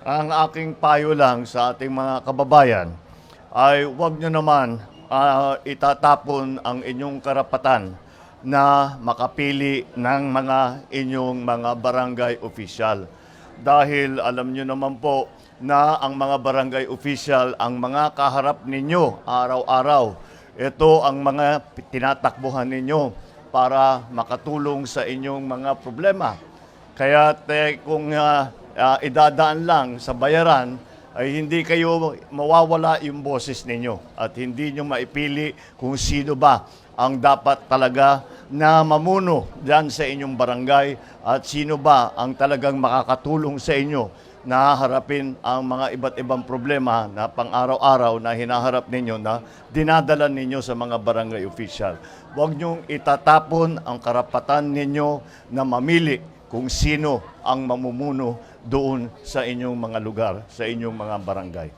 Ang aking payo lang sa ating mga kababayan ay huwag nyo naman ah, itatapon ang inyong karapatan na makapili ng mga inyong mga barangay official. Dahil alam nyo naman po na ang mga barangay official, ang mga kaharap ninyo araw-araw, ito ang mga tinatakbuhan ninyo para makatulong sa inyong mga problema. Kaya te, kung ah, ah, idadaan lang sa bayaran, ay hindi kayo mawawala yung boses ninyo at hindi nyo maipili kung sino ba ang dapat talaga na mamuno dyan sa inyong barangay at sino ba ang talagang makakatulong sa inyo na harapin ang mga iba't ibang problema na pang-araw-araw na hinaharap ninyo na dinadala ninyo sa mga barangay official. Huwag niyong itatapon ang karapatan ninyo na mamili kung sino ang mamumuno doon sa inyong mga lugar, sa inyong mga barangay.